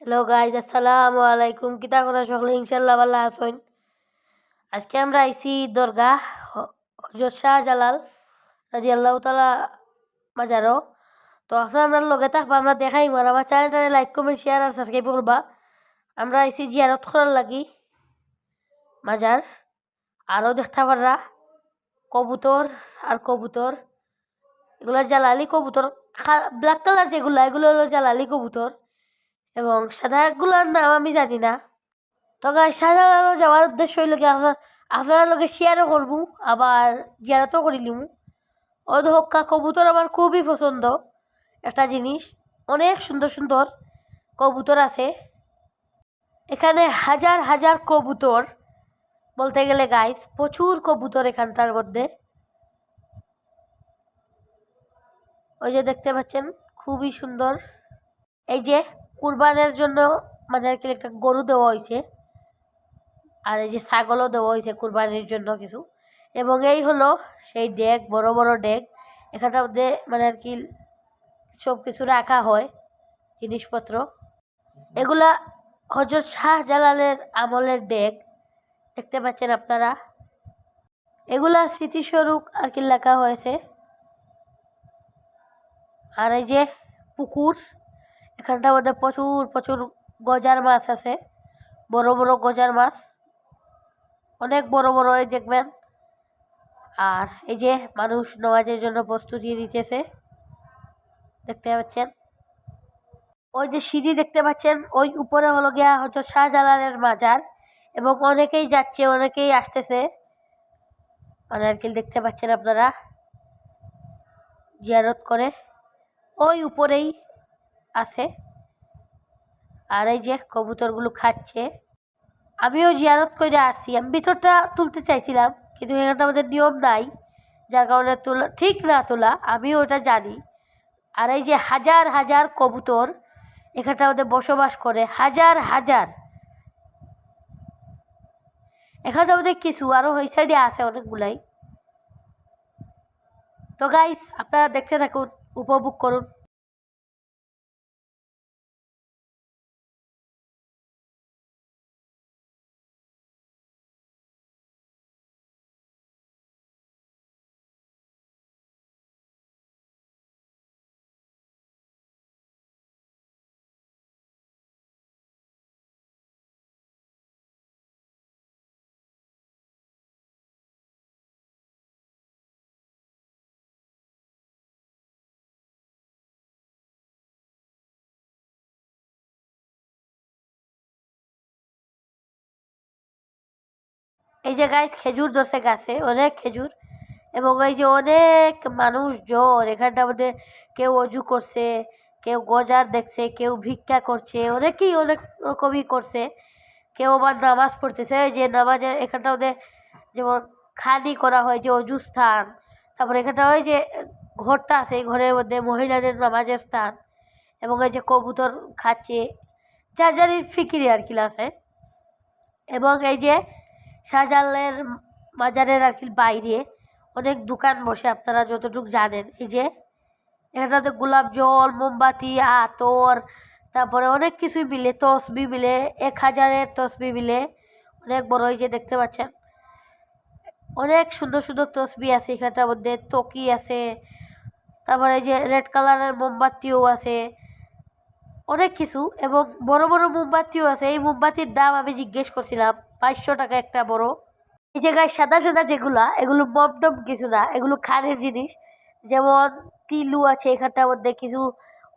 Hello guys আসসালামু আলাইকুম কিতা করা সকলে ইনশাল্লাহ ভালো আছেন আজকে আমরা আইসি দরগা হ- হজরত শাহজালাল রাজি আল্লাহ তালা মাজারও তো আপনার আমরা লগে থাকবা আমরা দেখাই আর আমার চ্যানেলটারে লাইক কমেন্ট শেয়ার আর সাবস্ক্রাইব করবা আমরা আইসি জিয়ারত করার লাগি মাজার আরও দেখতে পাররা কবুতর আর কবুতর এগুলো জালালি কবুতর ব্ল্যাক কালার যেগুলো এগুলো হলো জালালি কবুতর এবং সাদা সাদাগুলোর নাম আমি জানি না। তো গাই সাদাগুলো যাওয়ার উদ্দেশ্য হইল কি আপনার আপনার লগে শেয়ারও করব, আবার জিয়ারতও করিলিম ও হক্কা কবুতর আমার খুবই পছন্দ। একটা জিনিস, অনেক সুন্দর সুন্দর কবুতর আছে। এখানে হাজার হাজার কবুতর বলতে গেলে গাইস প্রচুর কবুতর এখানটার মধ্যে। ওই যে দেখতে পাচ্ছেন, খুবই সুন্দর। এই যে কুরবানের জন্য মানে আর কি একটা গরু দেওয়া হয়েছে। আর এই যে ছাগলও দেওয়া হয়েছে কুরবানির জন্য কিছু। এবং এই হলো সেই ডেক, বড় বড় ডেক। এখানটার মধ্যে মানে আর কি সব কিছু রাখা হয়, জিনিসপত্র। এগুলা হজরত শাহজালালের আমলের ডেক, দেখতে পাচ্ছেন আপনারা? এগুলা স্মৃতিস্বরূপ আর কি লেখা হয়েছে। আর এই যে পুকুর এখানটার মধ্যে প্রচুর প্রচুর গজার মাছ আছে। বড় বড় গজার মাছ। অনেক বড় বড়, এই দেখবেন। আর এই যে মানুষ নামাজের জন্য প্রস্তুতি নিতেছে, দেখতে পাচ্ছেন? ওই যে সিঁড়ি দেখতে পাচ্ছেন, ওই উপরে হলো গিয়া হচ্ছে শাহজালালের মাজার এবং অনেকেই যাচ্ছে, অনেকেই আসতেছে। মানে আর কি দেখতে পাচ্ছেন আপনারা? জিয়ারত করে। ওই উপরেই আছে। আর এই যে কবুতরগুলো খাচ্ছে। আমিও জিয়ারত করে আসছি। আমি ভিতরটা তুলতে চাইছিলাম, কিন্তু এখানটা আমাদের নিয়ম নাই, যার কারণে তোলা ঠিক না তোলা, আমিও ওটা জানি। আর এই যে হাজার হাজার কবুতর এখানটা আমাদের বসবাস করে, হাজার হাজার। এখানটা আমাদের কিছু আরও ওই সাইডে আছে অনেকগুলাই। তো গাইস আপনারা দেখতে থাকুন, উপভোগ করুন। এই যে গাইস খেজুর ধরছে গাছে, অনেক খেজুর। এবং এই যে অনেক মানুষ জন এখানটার মধ্যে কেউ অজু করছে, কেউ গজার দেখছে, কেউ ভিক্ষা করছে, অনেকেই অনেক রকমই করছে। কেউ আবার নামাজ পড়তেছে যে নামাজের এখানটা ওদের যেমন খাদি করা হয়, যে অজু স্থান। তারপরে এখানটা ওই যে ঘরটা আছে, এই ঘরের মধ্যে মহিলাদের নামাজের স্থান। এবং এই যে কবুতর খাচ্ছে, যার যার ফিকিরি আর কি আছে। এবং এই যে শাহজালালের মাজারের আর কি বাইরে অনেক দোকান বসে আপনারা যতটুকু জানেন। এই যে এখানটাতে গোলাপ জল, মোমবাতি, আতর, তারপরে অনেক কিছুই মিলে, তসবি মিলে, এক হাজারের তসবি মিলে, অনেক বড় এই যে দেখতে পাচ্ছেন। অনেক সুন্দর সুন্দর তসবি আছে এখানটার মধ্যে তকি আছে, তারপরে এই যে রেড কালারের মোমবাতিও আছে, অনেক কিছু এবং বড় বড় মোমবাতিও আছে। এই মোমবাতির দাম আমি জিজ্ঞেস করছিলাম বাইশশো টাকা একটা বড়। এই জায়গায় সাদা সাদা যেগুলা, এগুলো মমটম কিছু না, এগুলো খানের জিনিস। যেমন তিলু আছে, এখানটার মধ্যে কিছু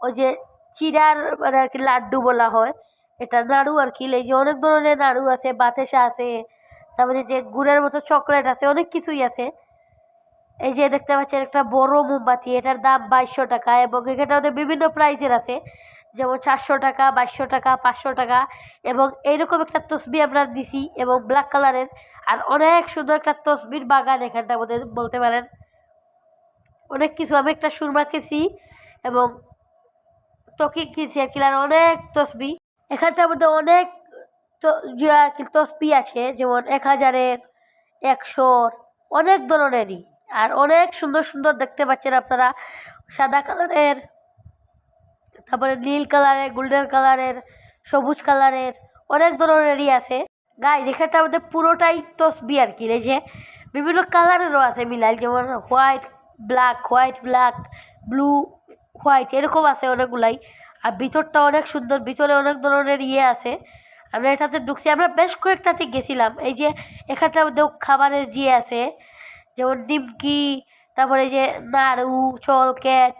ওই যে চিরার মানে আর কি লাড্ডু বলা হয়। এটা নাড়ু আর কি, এই যে অনেক ধরনের নাড়ু আছে, বাতাসা আছে, তারপরে যে গুড়ের মতো চকলেট আছে, অনেক কিছুই আছে। এই যে দেখতে পাচ্ছেন একটা বড় মোমবাতি, এটার দাম বাইশশো টাকা এবং এখানটা ওদের বিভিন্ন প্রাইজের আছে। যেমন চারশো টাকা, বাইশশো টাকা, পাঁচশো টাকা এবং এইরকম একটা তসবি আমরা দিছি এবং ব্ল্যাক কালারের আর অনেক সুন্দর একটা তসবির বাগান এখানটা মধ্যে বলতে পারেন। অনেক কিছু আমি একটা সুরমা খেয়েছি এবং তকি কিনছি আর কিলার অনেক তসবি। এখানটার মধ্যে অনেক তসবি আছে, যেমন এক হাজারের, একশোর, অনেক ধরনেরই। আর অনেক সুন্দর সুন্দর দেখতে পাচ্ছেন আপনারা। সাদা কালারের তারপরে নীল কালারের, গোল্ডেন কালারের, সবুজ কালারের, অনেক ধরনেরই আছে। গাইজ এখানটা আমাদের পুরোটাই তসবি আর কি। যে বিভিন্ন কালারেরও আছে মিলাই যেমন white, black white, black, blue, white, এরকম আছে অনেকগুলাই। আর ভিতরটা অনেক সুন্দর, ভিতরে অনেক ধরনের ইয়ে আছে। আমরা এটাতে ঢুকছি। আমরা বেশ কয়েকটাতে গেছিলাম। এই যে এখানটার মধ্যেও খাবারের জিয়ে আছে, যেমন নিমকি, তারপরে যে নাড়ু চলকেট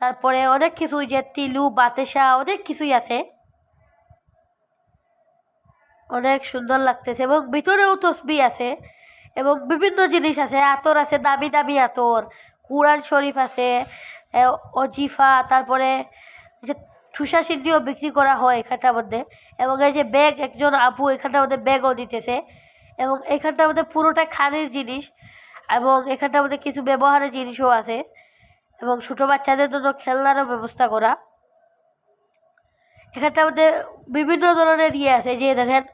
তারপরে অনেক কিছু যে তিলু বাতেসা অনেক কিছুই আছে। অনেক সুন্দর লাগতেছে এবং ভিতরেও তসবি আছে এবং বিভিন্ন জিনিস আছে, আতর আছে, দামি দামি আতর, কুরআন শরীফ আছে অজিফা, তারপরে যে ঠুসা সিদ্ধিও বিক্রি করা হয় এখানটার মধ্যে এবং এই যে ব্যাগ, একজন আপু এখানটার মধ্যে ব্যাগও দিতেছে এবং এখানটার মধ্যে পুরোটা খানির জিনিস এবং এখানটার মধ্যে কিছু ব্যবহারের জিনিসও আছে। এবং ছোটো বাচ্চাদের জন্য খেলনারও ব্যবস্থা করা। এখানটার মধ্যে বিভিন্ন ধরনের ইয়ে আছে, যে দেখেন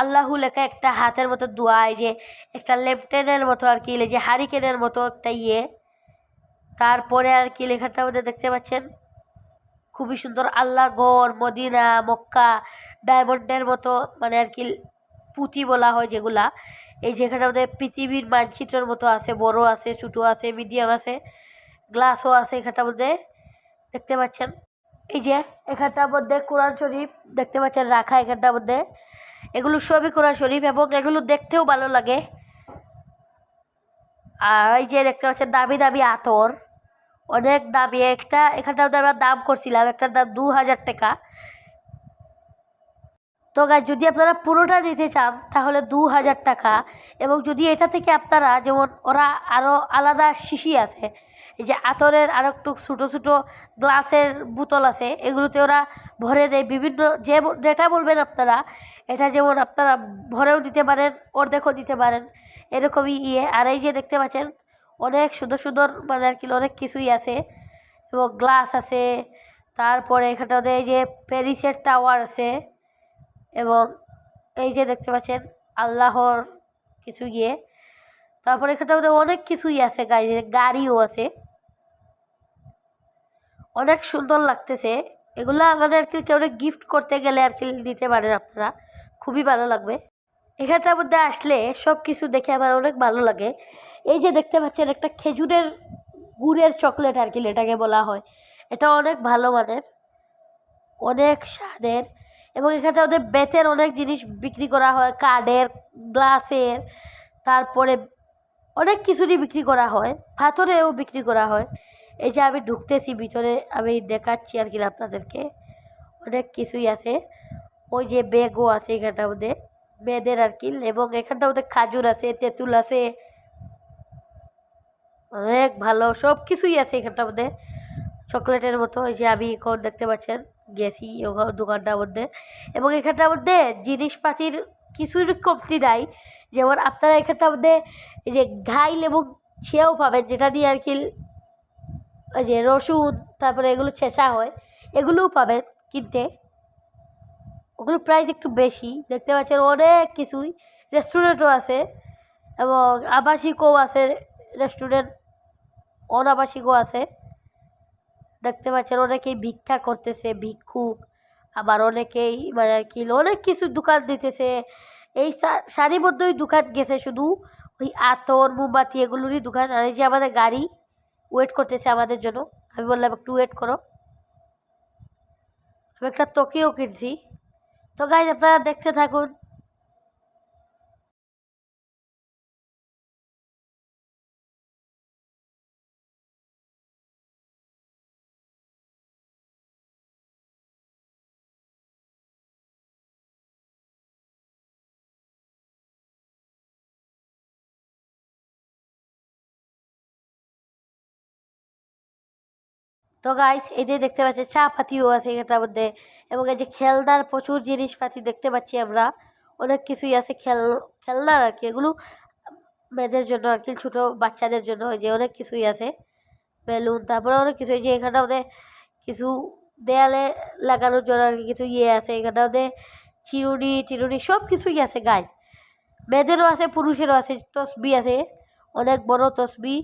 আল্লাহু লেখা একটা হাতের মতো দোয়া, এই যে একটা লেফটেনের মতো আর কি যে হারিকেনের মতো একটা ইয়ে। তারপরে আর কি লেখাটার মধ্যে দেখতে পাচ্ছেন, খুবই সুন্দর আল্লাহ গড় মদিনা, মক্কা, ডায়মন্ডের মতো মানে আর কি পুঁতি বলা হয় যেগুলা। এই যেখানে আমাদের পৃথিবীর মানচিত্রের মতো আছে, বড় আছে, ছোটো আছে, মিডিয়াম আছে। গ্লাসও আছে এখানটার মধ্যে, দেখতে পাচ্ছেন। এই যে এখানটার মধ্যে কোরআন শরীফ, দেখতে পাচ্ছেন, রাখা এখানটার মধ্যে। এগুলো সবই কোরআন শরীফ এবং এগুলো দেখতেও ভালো লাগে। আর এই যে দেখতে পাচ্ছেন, দামি দামি আতর। অনেক দামি। একটা এখানটার মধ্যে আমরা দাম করছিলাম, একটার দাম দু হাজার টাকা। তো গাছ যদি আপনারা পুরোটা নিতে চান, তাহলে দু হাজার টাকা। এবং যদি এটা থেকে আপনারা, যেমন ওরা আরও আলাদা শিশি আছে এই যে আতরের আরও একটু ছোটো ছোটো গ্লাসের বোতল আছে, এগুলোতে ওরা ভরে দেয়। বিভিন্ন যে যেটা বলবেন আপনারা, এটা যেমন আপনারা ভরেও দিতে পারেন, অর্ধেকও দিতে পারেন, এরকমই ইয়ে। আর এই যে দেখতে পাচ্ছেন, অনেক সুন্দর সুন্দর মানে আর কি, অনেক কিছুই আছে। এবং গ্লাস আছে, তারপরে এখানটাতে এই যে প্যারিসের টাওয়ার আছে, এবং এই যে দেখতে পাচ্ছেন, আল্লাহর কিছু ইয়ে। তারপরে এখানটার মধ্যে অনেক কিছুই আছে গাড়ি গাড়িও আছে। অনেক সুন্দর লাগতেছে। এগুলা মানে আর কি কেউ গিফট করতে গেলে আর কি দিতে পারেন আপনারা। খুবই ভালো লাগবে। এখানটার মধ্যে আসলে সব কিছু দেখে আমার অনেক ভালো লাগে। এই যে দেখতে পাচ্ছেন একটা খেজুরের গুড়ের চকলেট আর কি এটাকে বলা হয়। এটা অনেক ভালো মানের। অনেক স্বাদের। এবং এখানে ওদের বেতের অনেক জিনিস বিক্রি করা হয়। কাঠের, গ্লাসের, তারপরে অনেক কিছুরই বিক্রি করা হয়। পাথরেও বিক্রি করা হয়। এই যে আমি ঢুকতেছি, ভিতরে আমি দেখাচ্ছি আর কি আপনাদেরকে। অনেক কিছুই আছে। ওই যে ব্যাগও আছে এখানটার মধ্যে। মেয়েদের আর কি। এবং এখানটার মধ্যে খাজুর আছে, তেঁতুল আছে। অনেক ভালো। সব কিছুই আছে এখানটার মধ্যে। চকলেটের মতো। এই যে আমি এখন দেখতে পাচ্ছেন, গেছি দোকানটার মধ্যে। এবং এখানটার মধ্যে জিনিসপাতির কিছুর কমতি নাই। যেমন আপনারা এখানটার মধ্যে এই যে ঘাইল এবং ছেও পাবেন, যেটা দিয়ে আর কি ওই যে রসুন, তারপরে এগুলো ছেঁচা হয়, এগুলোও পাবেন কিনতে। ওগুলোর প্রাইস একটু বেশি। দেখতে পাচ্ছেন অনেক কিছুই। রেস্টুরেন্টও আছে এবং আবাসিকও আছে। রেস্টুরেন্ট অনাবাসিকও আছে। দেখতে পাচ্ছেন অনেকেই ভিক্ষা করতেছে, ভিক্ষুক। আবার অনেকেই মানে কি অনেক কিছু দোকান দিতেছে। এই সারিবদ্ধই দোকান গেছে শুধু। ওই আতর, মোমবাতি এগুলোরই দোকান। আর এই যে আমাদের গাড়ি ওয়েট করতেছে আমাদের জন্য। আমি বললাম, একটু ওয়েট করো। আমি একটা তকিও কিনছি। তো গাইজ আপনারা দেখতে থাকুন। তো গাইস এই যে দেখতে পাচ্ছি চা পাতিও আছে এটার মধ্যে। এবং এই যে খেলনার প্রচুর জিনিসপাতি দেখতে পাচ্ছি আমরা। অনেক কিছুই আছে খেল, খেলনার আর কি। এগুলো মেয়েদের জন্য আর কি, ছোটো বাচ্চাদের জন্য যে অনেক কিছুই আছে। বেলুন, তারপরে অনেক কিছু যে এখানটা ওদের কিছু দেয়ালে লাগানোর জন্য আর কি কিছু ইয়ে আছে। এখানটা ওদের চিরুনি, টিরুনি সব কিছুই আছে গাছ মেয়েদেরও আছে, পুরুষেরও আছে, তসবি আছে। অনেক বড় তসবি।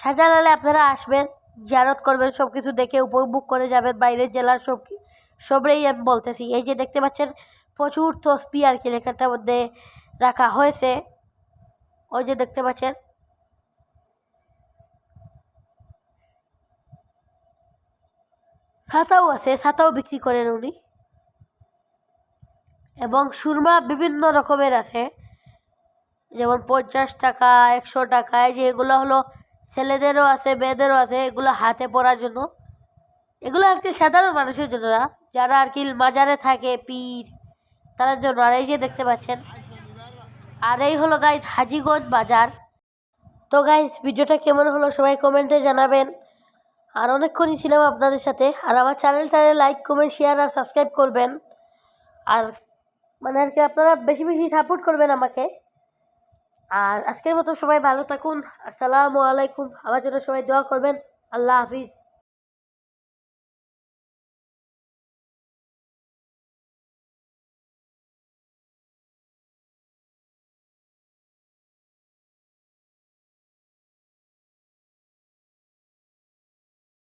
শাহজালালে আপনারা আসবেন, জিয়ারত করবেন সব কিছু দেখে উপভোগ করে যাবেন বাইরের জেলার সব সবরেই আমি বলতেছি। এই যে দেখতে পাচ্ছেন, প্রচুর তসবি আর কি এখানটার মধ্যে রাখা হয়েছে। ওই যে দেখতে পাচ্ছেন। ছাতাও আছে, ছাতাও বিক্রি করেন উনি। এবং সুরমা বিভিন্ন রকমের আছে। যেমন পঞ্চাশ টাকা, একশো টাকা, এই যে এগুলো হলো ছেলেদেরও আছে, মেয়েদেরও আছে, এগুলো হাতে পরার জন্য। এগুলো আর কি সাধারণ মানুষের জন্য না। যারা আর কি মাজারে থাকে, পীর, তাদের জন্য। আর এই যে দেখতে পাচ্ছেন, আর এই হলো গাইজ হাজিগঞ্জ বাজার। তো গাইজ ভিডিওটা কেমন হলো সবাই কমেন্টে জানাবেন। আর অনেকক্ষণই ছিলাম আপনাদের সাথে। আর আমার চ্যানেলটারে লাইক কমেন্ট শেয়ার আর সাবস্ক্রাইব করবেন। আর মানে আর কি আপনারা বেশি বেশি সাপোর্ট করবেন আমাকে। আর আজকের মতো সবাই ভালো থাকুন। আসসালামু আলাইকুম। আমার জন্য সবাই দোয়া করবেন। আল্লাহ হাফিজ।